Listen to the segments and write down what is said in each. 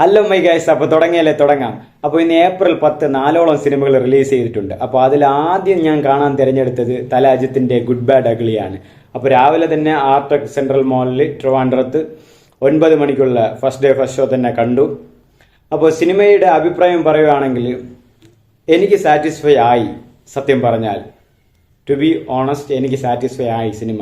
Hello my guys അപ്പോൾ തുടങ്ങിയല്ലേ? തുടങ്ങാം. അപ്പോൾ ഇന്ന് ഏപ്രിൽ പത്ത് നാലോളം സിനിമകൾ റിലീസ് ചെയ്തിട്ടുണ്ട്. അപ്പോൾ അതിൽ ആദ്യം ഞാൻ കാണാൻ തിരഞ്ഞെടുത്തത് തല അജിത്തിന്റെ ഗുഡ് ബാഡ് അഗ്ലിയാണ് അപ്പോൾ രാവിലെ തന്നെ ആർടെക് സെൻട്രൽ മാളിൽ ട്രിവാൻഡ്രത്ത് ഒൻപത് മണിക്കുള്ള ഫസ്റ്റ് ഡേ ഫസ്റ്റ് ഷോ തന്നെ കണ്ടു. അപ്പോൾ സിനിമയുടെ അഭിപ്രായം പറയുകയാണെങ്കിൽ എനിക്ക് സാറ്റിസ്ഫൈ ആയി സത്യം പറഞ്ഞാൽ. ടു ബി ഓണസ്റ്റ് എനിക്ക് സാറ്റിസ്ഫൈ ആയി സിനിമ.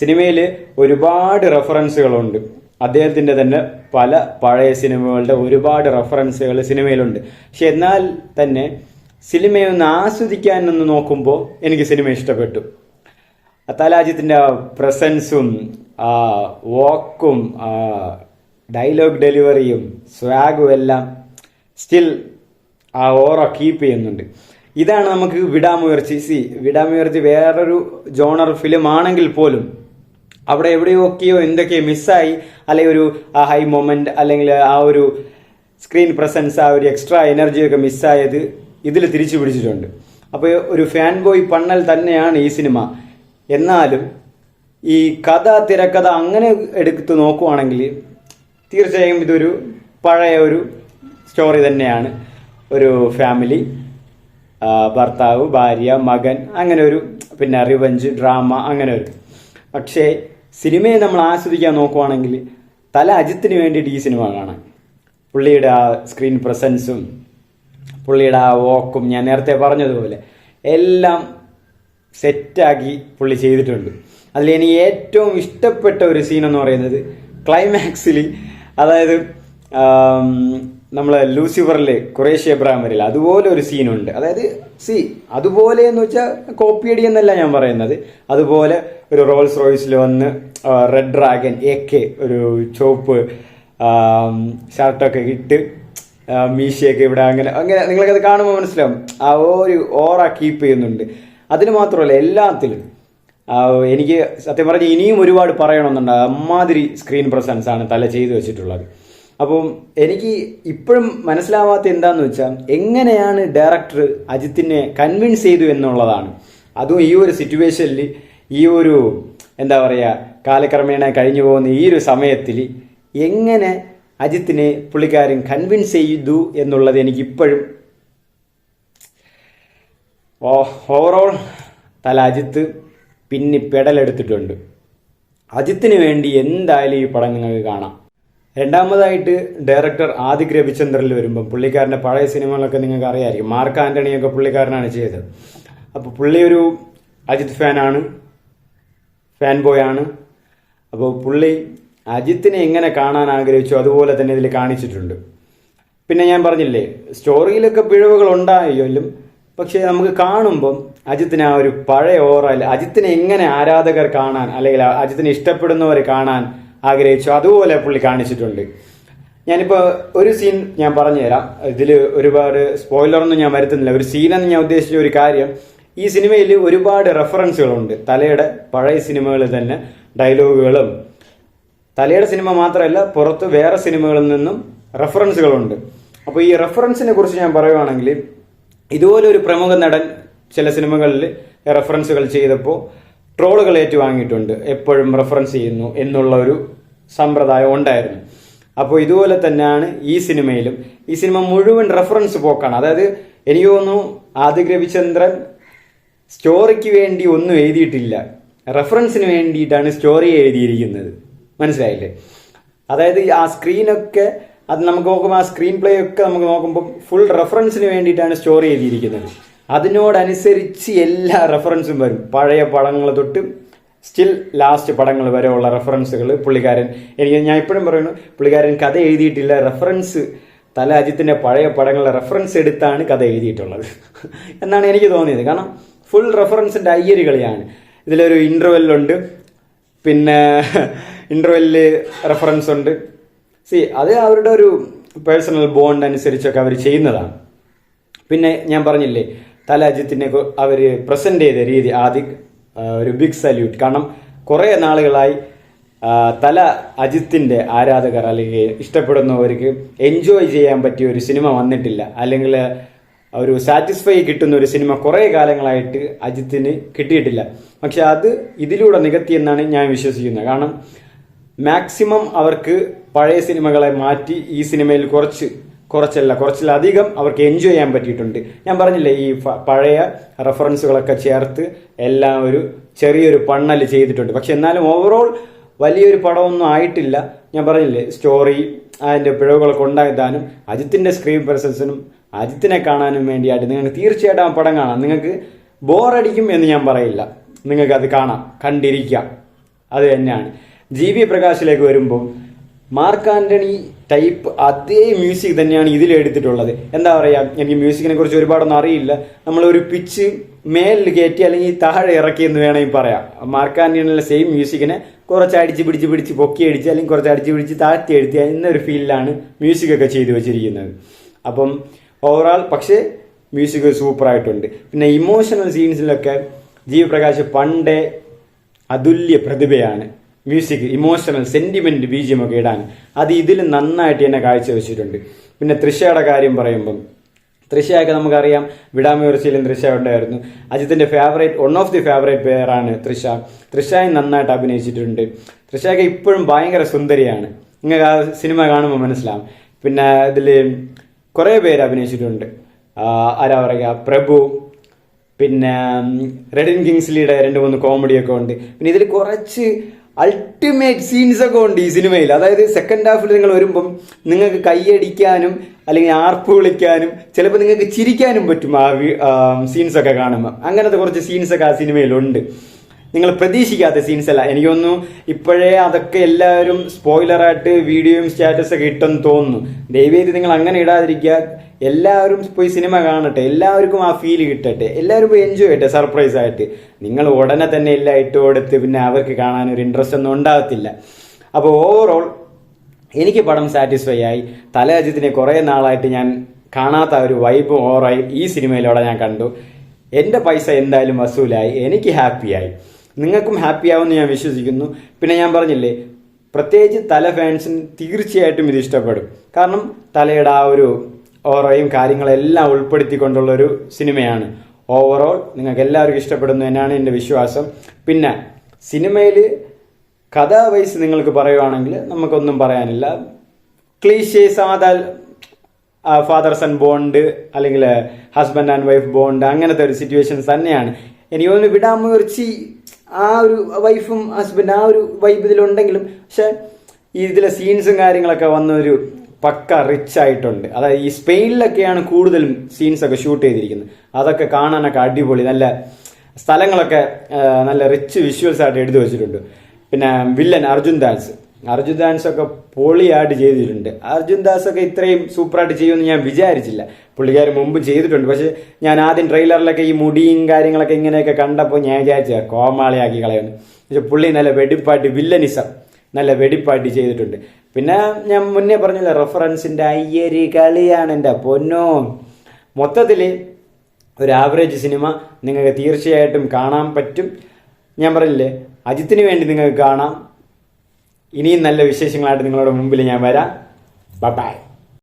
സിനിമയിൽ ഒരുപാട് റെഫറൻസുകളുണ്ട് അദ്ദേഹത്തിന്റെ തന്നെ പല പഴയ സിനിമകളുടെ ഒരുപാട് റെഫറൻസുകൾ സിനിമയിലുണ്ട്. പക്ഷെ എന്നാൽ തന്നെ സിനിമയൊന്ന് ആസ്വദിക്കാൻ ഒന്ന് നോക്കുമ്പോൾ എനിക്ക് സിനിമ ഇഷ്ടപ്പെട്ടു. തലാജിത്തിന്റെ പ്രസൻസും ആ വാക്കും ഡയലോഗ് ഡെലിവറിയും സ്വാഗും എല്ലാം സ്റ്റിൽ ആ ഓറ കീപ്പ് ചെയ്യുന്നുണ്ട്. ഇതാണ് നമുക്ക് വിടാമുയർച്ചി. സി വിടാമുയർച്ചി വേറൊരു ജോണർ ഫിലിം ആണെങ്കിൽ പോലും അവിടെ എവിടെയൊക്കെയോ എന്തൊക്കെയോ മിസ്സായി. അല്ലെങ്കിൽ ഒരു ആ ഹൈ മൊമെന്റ് അല്ലെങ്കിൽ ആ ഒരു സ്ക്രീൻ പ്രസൻസ് ആ ഒരു എക്സ്ട്രാ എനർജിയൊക്കെ മിസ്സായത് ഇതിൽ തിരിച്ചു പിടിച്ചിട്ടുണ്ട്. അപ്പോൾ ഒരു ഫാൻ ബോയ് പണ്ണൽ തന്നെയാണ് ഈ സിനിമ എന്നാലും ഈ കഥ തിരക്കഥ അങ്ങനെ എടുത്ത് നോക്കുവാണെങ്കിൽ തീർച്ചയായും ഇതൊരു പഴയ ഒരു സ്റ്റോറി തന്നെയാണ്. ഒരു ഫാമിലി ഭർത്താവ് ഭാര്യ മകൻ അങ്ങനെ ഒരു പിന്നെ റിവഞ്ച് ഡ്രാമ അങ്ങനെ ഒരു. പക്ഷേ സിനിമയെ നമ്മൾ ആസ്വദിക്കാൻ നോക്കുവാണെങ്കിൽ തല അജിത്തിന് വേണ്ടിയിട്ട് ഈ സിനിമ കാണാം പുള്ളിയുടെ ആ സ്ക്രീൻ പ്രസൻസും പുള്ളിയുടെ ആ വോക്കും ഞാൻ നേരത്തെ പറഞ്ഞതുപോലെ എല്ലാം സെറ്റാക്കി പുള്ളി ചെയ്തിട്ടുണ്ട്. അതിൽ എനിക്ക് ഏറ്റവും ഇഷ്ടപ്പെട്ട ഒരു സീൻ എന്ന് പറയുന്നത് ക്ലൈമാക്സിൽ അതായത് നമ്മൾ ലൂസിഫറിലെ കുറേശ്യ ബ്രാമറിൽ അതുപോലെ ഒരു സീനുണ്ട്. അതായത് സി അതുപോലെ എന്ന് വെച്ചാൽ കോപ്പി അടി എന്നല്ല ഞാൻ പറയുന്നത്. അതുപോലെ ഒരു റോൾസ് റോയ്സിൽ വന്ന് റെഡ് ഡ്രാഗൻ എ കെ ഒരു ചോപ്പ് ഷർട്ടൊക്കെ ഇട്ട് മീശയൊക്കെ ഇവിടെ അങ്ങനെ അങ്ങനെ നിങ്ങൾക്കത് കാണുമ്പോൾ മനസ്സിലാവും. ആ ഒരു ഓറ കീപ്പ് ചെയ്യുന്നുണ്ട്. അതിന് മാത്രമല്ല എല്ലാത്തിലും എനിക്ക് സത്യം പറഞ്ഞാൽ ഇനിയും ഒരുപാട് പറയണമെന്നുണ്ട്. അമ്മാതിരി സ്ക്രീൻ പ്രസൻസ് ആണ് തല ചെയ്തു വെച്ചിട്ടുള്ളത്. അപ്പം എനിക്ക് ഇപ്പോഴും മനസ്സിലാവാത്ത എന്താന്ന് വെച്ചാൽ എങ്ങനെയാണ് ഡയറക്ടർ അജിത്തിനെ കൺവിൻസ് ചെയ്തു എന്നുള്ളതാണ്. അതും ഈ ഒരു സിറ്റുവേഷനിൽ ഈ ഒരു എന്താ പറയുക കാലക്രമേണ കഴിഞ്ഞു പോകുന്ന ഈ ഒരു സമയത്തിൽ എങ്ങനെ അജിത്തിനെ പുള്ളിക്കാരൻ കൺവിൻസ് ചെയ്തു എന്നുള്ളത് എനിക്ക് ഇപ്പോഴും ഓവറോൾ തല അജിത്ത് പിന്നെ പെടലെടുത്തിട്ടുണ്ട്. അജിത്തിന് വേണ്ടി എന്തായാലും ഈ പടം നിങ്ങൾക്ക് കാണാം. രണ്ടാമതായിട്ട് ഡയറക്ടർ ആദിക് രവിചന്ദ്രനിൽ വരുമ്പോൾ പുള്ളിക്കാരന്റെ പഴയ സിനിമകളൊക്കെ നിങ്ങൾക്ക് അറിയാമായിരിക്കും. മാർക്ക് ആന്റണിയൊക്കെ പുള്ളിക്കാരനാണ് ചെയ്തത്. അപ്പോൾ പുള്ളി ഒരു അജിത് ഫാനാണ് ഫാൻ ബോയ് ആണ്. അപ്പോൾ പുള്ളി അജിത്തിനെ എങ്ങനെ കാണാൻ ആഗ്രഹിച്ചു അതുപോലെ തന്നെ ഇതിൽ കാണിച്ചിട്ടുണ്ട്. പിന്നെ ഞാൻ പറഞ്ഞില്ലേ സ്റ്റോറിയിലൊക്കെ പിഴവുകൾ ഉണ്ടായാലും പക്ഷേ നമുക്ക് കാണുമ്പം അജിത്തിന് ആ ഒരു പഴയ ഓറ അല്ല അജിത്തിനെ എങ്ങനെ ആരാധകർ കാണാൻ അല്ലെങ്കിൽ അജിത്തിനെ ഇഷ്ടപ്പെടുന്നവർ കാണാൻ ആഗ്രഹിച്ചു. അതുപോലെ പുള്ളി കാണിച്ചിട്ടുണ്ട്. ഞാനിപ്പോൾ ഒരു സീൻ ഞാൻ പറഞ്ഞു തരാം ഇതിൽ ഒരുപാട് സ്പോയിലറൊന്നും ഞാൻ വരുത്തുന്നില്ല. ഒരു സീനെന്ന് ഞാൻ ഉദ്ദേശിച്ച ഒരു കാര്യം ഈ സിനിമയിൽ ഒരുപാട് റെഫറൻസുകളുണ്ട് തലയുടെ പഴയ സിനിമകളിൽ തന്നെ ഡയലോഗുകളും തലയുടെ സിനിമ മാത്രമല്ല പുറത്ത് വേറെ സിനിമകളിൽ നിന്നും റെഫറൻസുകളുണ്ട് അപ്പോൾ ഈ റെഫറൻസിനെ കുറിച്ച് ഞാൻ പറയുവാണെങ്കിൽ ഇതുപോലെ ഒരു പ്രമുഖ നടൻ ചില സിനിമകളിൽ റെഫറൻസുകൾ ചെയ്തപ്പോൾ ട്രോളുകൾ ഏറ്റുവാങ്ങിയിട്ടുണ്ട് എപ്പോഴും റെഫറൻസ് ചെയ്യുന്നു എന്നുള്ള ഒരു സമ്പ്രദായം ഉണ്ടായിരുന്നു. അപ്പോൾ ഇതുപോലെ തന്നെയാണ് ഈ സിനിമയിലും. ഈ സിനിമ മുഴുവൻ റെഫറൻസ് പോക്കാണ്. അതായത് എനിക്ക് തോന്നുന്നു ആദിക് രവിചന്ദ്രൻ സ്റ്റോറിക്ക് വേണ്ടി ഒന്നും എഴുതിയിട്ടില്ല. റെഫറൻസിന് വേണ്ടിയിട്ടാണ് സ്റ്റോറി എഴുതിയിരിക്കുന്നത്. മനസ്സിലായില്ലേ? അതായത് ആ സ്ക്രീനൊക്കെ അത് നമുക്ക് നോക്കുമ്പോൾ ആ സ്ക്രീൻ പ്ലേ ഒക്കെ നമുക്ക് നോക്കുമ്പോൾ ഫുൾ റെഫറൻസിന് വേണ്ടിയിട്ടാണ് സ്റ്റോറി എഴുതിയിരിക്കുന്നത്. അതിനോടനുസരിച്ച് എല്ലാ റെഫറൻസും വരും. പഴയ പടങ്ങൾ തൊട്ട് സ്റ്റിൽ ലാസ്റ്റ് പടങ്ങൾ ഉള്ള റെഫറൻസുകൾ പുള്ളിക്കാരൻ എനിക്ക് ഞാൻ ഇപ്പോഴും പറയുന്നു പുള്ളിക്കാരൻ കഥ എഴുതിയിട്ടില്ല റെഫറൻസ് തല അജിത്തിന്റെ പഴയ പടങ്ങളുടെ റെഫറൻസ് എടുത്താണ് കഥ എഴുതിയിട്ടുള്ളത്. എന്നാണ് എനിക്ക് തോന്നിയത്. കാരണം ഫുൾ റെഫറൻസിന്റെ അയ്യര് കളിയാണ്. ഇതിലൊരു ഇന്റർവെല്ലുണ്ട് പിന്നെ ഇന്റർവെല്ല് റെഫറൻസ് ഉണ്ട്. സി അത് അവരുടെ ഒരു പേഴ്സണൽ ബോണ്ട് അനുസരിച്ചൊക്കെ അവർ ചെയ്യുന്നതാണ്. പിന്നെ ഞാൻ പറഞ്ഞില്ലേ തല അജിത്തിനെ അവർ പ്രസന്റ് ചെയ്ത രീതി ആദ്യം ഒരു ബിഗ് സല്യൂട്ട് കാരണം കുറേ നാളുകളായി തല അജിത്തിന്റെ ആരാധകർ അല്ലെങ്കിൽ ഇഷ്ടപ്പെടുന്നവർക്ക് എൻജോയ് ചെയ്യാൻ പറ്റിയ ഒരു സിനിമ വന്നിട്ടില്ല. അല്ലെങ്കിൽ ഒരു സാറ്റിസ്ഫൈ കിട്ടുന്ന ഒരു സിനിമ കുറേ കാലങ്ങളായിട്ട് അജിത്തിന് കിട്ടിയിട്ടില്ല. പക്ഷെ അത് ഇതിലൂടെ നികത്തിയെന്നാണ് ഞാൻ വിശ്വസിക്കുന്നത്. കാരണം മാക്സിമം അവർക്ക് പഴയ സിനിമകളെ മാറ്റി ഈ സിനിമയിൽ കുറച്ച് കുറച്ചല്ല കുറച്ചിലധികം അവർക്ക് എൻജോയ് ചെയ്യാൻ പറ്റിയിട്ടുണ്ട്. ഞാൻ പറഞ്ഞില്ലേ ഈ പഴയ റെഫറൻസുകളൊക്കെ ചേർത്ത് എല്ലാം ഒരു ചെറിയൊരു പണ്ണൽ ചെയ്തിട്ടുണ്ട്. പക്ഷെ എന്നാലും ഓവറോൾ വലിയൊരു പടമൊന്നും ആയിട്ടില്ല. ഞാൻ പറഞ്ഞില്ലേ സ്റ്റോറി അതിന്റെ പിഴവുകളൊക്കെ ഉണ്ടായതാനും അജിത്തിന്റെ സ്ക്രീൻ പ്രസൻസിനും അജിത്തിനെ കാണാനും വേണ്ടിയായിട്ട് നിങ്ങൾക്ക് തീർച്ചയായിട്ടും ആ പടം കാണാം. നിങ്ങൾക്ക് ബോറടിക്കും എന്ന് ഞാൻ പറയില്ല. നിങ്ങൾക്ക് അത് കാണാം കണ്ടിരിക്കാം. അത് തന്നെയാണ്. ജി വി പ്രകാശിലേക്ക് വരുമ്പോൾ മാർക്ക് ആന്റണി ടൈപ്പ് അതേ മ്യൂസിക് തന്നെയാണ് ഇതിൽ എടുത്തിട്ടുള്ളത്. എന്താ പറയാ എനിക്ക് മ്യൂസിക്കിനെ കുറിച്ച് ഒരുപാടൊന്നും അറിയില്ല. നമ്മളൊരു പിച്ച് മേലിൽ കയറ്റി അല്ലെങ്കിൽ താഴെ ഇറക്കി എന്ന് വേണമെങ്കിൽ പറയാം. മാർക്ക് സെയിം മ്യൂസിക്കിനെ കുറച്ച് അടിച്ച് പിടിച്ച് പിടിച്ച് പൊക്കി അടിച്ച് അല്ലെങ്കിൽ കുറച്ച് അടിച്ച് പിടിച്ച് താഴ്ത്തി എഴുതി എന്നൊരു ഫീലിലാണ് മ്യൂസിക് ഒക്കെ ചെയ്തു വെച്ചിരിക്കുന്നത്. അപ്പം ഓവറാൾ പക്ഷേ മ്യൂസിക് സൂപ്പറായിട്ടുണ്ട് പിന്നെ ഇമോഷണൽ സീൻസിലൊക്കെ ജീവപ്രകാശ് പ്രകാശ് പണ്ടേ അതുല്യ പ്രതിഭയാണ്. മ്യൂസിക് ഇമോഷണൽ സെന്റിമെന്റ് ബീജിയം ഒക്കെ ഇടാൻ. അത് ഇതിൽ നന്നായിട്ട് തന്നെ കാഴ്ചവെച്ചിട്ടുണ്ട്. പിന്നെ തൃശയുടെ കാര്യം പറയുമ്പം തൃശയൊക്കെ നമുക്കറിയാം വിടാമുയർച്ചയിലും തൃശ ഉണ്ടായിരുന്നു. അജിത്തിന്റെ favourite one of the favourite പേരാണ് തൃശ തൃശയും നന്നായിട്ട് അഭിനയിച്ചിട്ടുണ്ട്. തൃശയൊക്കെ ഇപ്പോഴും ഭയങ്കര സുന്ദരിയാണ്. നിങ്ങൾക്ക് ആ സിനിമ കാണുമ്പോൾ മനസ്സിലാവും. പിന്നെ ഇതിൽ കുറേ പേര് അഭിനയിച്ചിട്ടുണ്ട്. ആരാ പറയുക? പ്രഭു പിന്നെ റെഡിൻ കിങ്സ്ലിയുടെ രണ്ട് മൂന്ന് കോമഡിയൊക്കെ ഉണ്ട്. പിന്നെ ഇതിൽ കുറച്ച് അൾട്ടിമേറ്റ് സീൻസ് ഒക്കെ ഉണ്ട് ഈ സിനിമയിൽ അതായത് സെക്കൻഡ് ഹാഫിൽ നിങ്ങൾ വരുമ്പം നിങ്ങൾക്ക് കൈയടിക്കാനും അല്ലെങ്കിൽ ആർപ്പ് വിളിക്കാനും ചിലപ്പോൾ നിങ്ങൾക്ക് ചിരിക്കാനും പറ്റും ആ സീൻസ് ഒക്കെ കാണുമ്പോൾ അങ്ങനത്തെ കുറച്ച് സീൻസ് ഒക്കെ ആ സിനിമയിലുണ്ട് നിങ്ങൾ പ്രതീക്ഷിക്കാത്ത സീൻസ് അല്ല. എനിക്കൊന്നു ഇപ്പോഴേ അതൊക്കെ എല്ലാവരും സ്പോയിലറായിട്ട് വീഡിയോയും സ്റ്റാറ്റസ് ഒക്കെ ഇട്ടെന്ന് തോന്നുന്നു. ദയവേത് നിങ്ങൾ അങ്ങനെ ഇടാതിരിക്കുക. എല്ലാവരും പോയി സിനിമ കാണട്ടെ. എല്ലാവർക്കും ആ ഫീൽ കിട്ടട്ടെ. എല്ലാവരും പോയി എൻജോയ് ചെയ്യട്ടെ സർപ്രൈസ് ആയിട്ട്. നിങ്ങൾ ഉടനെ തന്നെ എല്ലാം ഇട്ട് കൊടുത്ത് പിന്നെ അവർക്ക് കാണാൻ ഒരു ഇൻട്രസ്റ്റ് ഒന്നും ഉണ്ടാകത്തില്ല. അപ്പോൾ ഓവറോൾ എനിക്ക് പടം സാറ്റിസ്ഫൈ ആയി. തലരാജ്യത്തിനെ കുറേ നാളായിട്ട് ഞാൻ കാണാത്ത ഒരു വൈബ് ഓറായി ഈ സിനിമയിലൂടെ ഞാൻ കണ്ടു. എന്റെ പൈസ എന്തായാലും വസൂലായി. എനിക്ക് ഹാപ്പിയായി നിങ്ങൾക്കും ഹാപ്പി ആവുമെന്ന് ഞാൻ വിശ്വസിക്കുന്നു. പിന്നെ ഞാൻ പറഞ്ഞില്ലേ പ്രത്യേകിച്ച് തല ഫാൻസിന് തീർച്ചയായിട്ടും ഇത് ഇഷ്ടപ്പെടും. കാരണം തലയുടെ ആ ഒരു ഓറയും കാര്യങ്ങളെല്ലാം ഉൾപ്പെടുത്തിക്കൊണ്ടുള്ള ഒരു സിനിമയാണ്. ഓവറോൾ നിങ്ങൾക്ക് എല്ലാവർക്കും ഇഷ്ടപ്പെടുന്നു എന്നാണ് എന്റെ വിശ്വാസം. പിന്നെ സിനിമയിൽ കഥ വൈസ് നിങ്ങൾക്ക് പറയുവാണെങ്കിൽ നമുക്കൊന്നും പറയാനില്ല. ക്ലീഷേ സാധാ ഫാദർ സൺ ബോണ്ട് അല്ലെങ്കിൽ ഹസ്ബൻഡ് ആൻഡ് വൈഫ് ബോണ്ട് അങ്ങനത്തെ ഒരു സിറ്റുവേഷൻസ് തന്നെയാണ്. എനിക്ക് തോന്നുന്നു വിടാമുയർച്ചി ആ ഒരു വൈഫും ഹസ്ബൻഡ് ആ ഒരു വൈബ് ഇതിലുണ്ടെങ്കിലും പക്ഷെ ഇതിലെ സീൻസും കാര്യങ്ങളൊക്കെ വന്ന ഒരു പക്ക റിച്ച് ആയിട്ടുണ്ട്. അതായത് ഈ സ്പെയിനിലൊക്കെയാണ് കൂടുതലും സീൻസ് ഒക്കെ ഷൂട്ട് ചെയ്തിരിക്കുന്നത്. അതൊക്കെ കാണാനൊക്കെ അടിപൊളി നല്ല സ്ഥലങ്ങളൊക്കെ നല്ല റിച്ച് വിഷ്വൽസ് ആയിട്ട് എടുത്തു വെച്ചിട്ടുണ്ട്. പിന്നെ വില്ലൻ അർജുൻ ദാസ് അർജുൻ ദാസ് ഒക്കെ പൊളിയായിട്ട് ചെയ്തിട്ടുണ്ട്. അർജുൻ ദാസ് ഒക്കെ ഇത്രയും സൂപ്പറായിട്ട് ചെയ്യുമെന്ന് ഞാൻ വിചാരിച്ചില്ല. പുള്ളിക്കാർ മുമ്പ് ചെയ്തിട്ടുണ്ട്. പക്ഷെ ഞാൻ ആദ്യം ട്രെയിലറിലൊക്കെ ഈ മുടിയും കാര്യങ്ങളൊക്കെ ഇങ്ങനെയൊക്കെ കണ്ടപ്പോൾ ഞാൻ വിചാരിച്ച കോമാളിയാക്കി കളയുന്നു പക്ഷെ പുള്ളി നല്ല വെടിപ്പായിട്ട് വില്ലനിസം നല്ല വെടിപ്പായിട്ട് ചെയ്തിട്ടുണ്ട്. പിന്നെ ഞാൻ മുന്നേ പറഞ്ഞില്ല റെഫറൻസിന്റെ അയ്യരി കളിയാണ് എന്റെ പൊന്നോ. മൊത്തത്തിൽ ഒരു ആവറേജ് സിനിമ നിങ്ങൾക്ക് തീർച്ചയായിട്ടും കാണാൻ പറ്റും. ഞാൻ പറഞ്ഞില്ലേ അജിത്തിന് വേണ്ടി നിങ്ങൾക്ക് കാണാം ഇനിയും നല്ല വിശേഷങ്ങളായിട്ട് നിങ്ങളുടെ മുമ്പിൽ ഞാൻ വരാം. ബൈ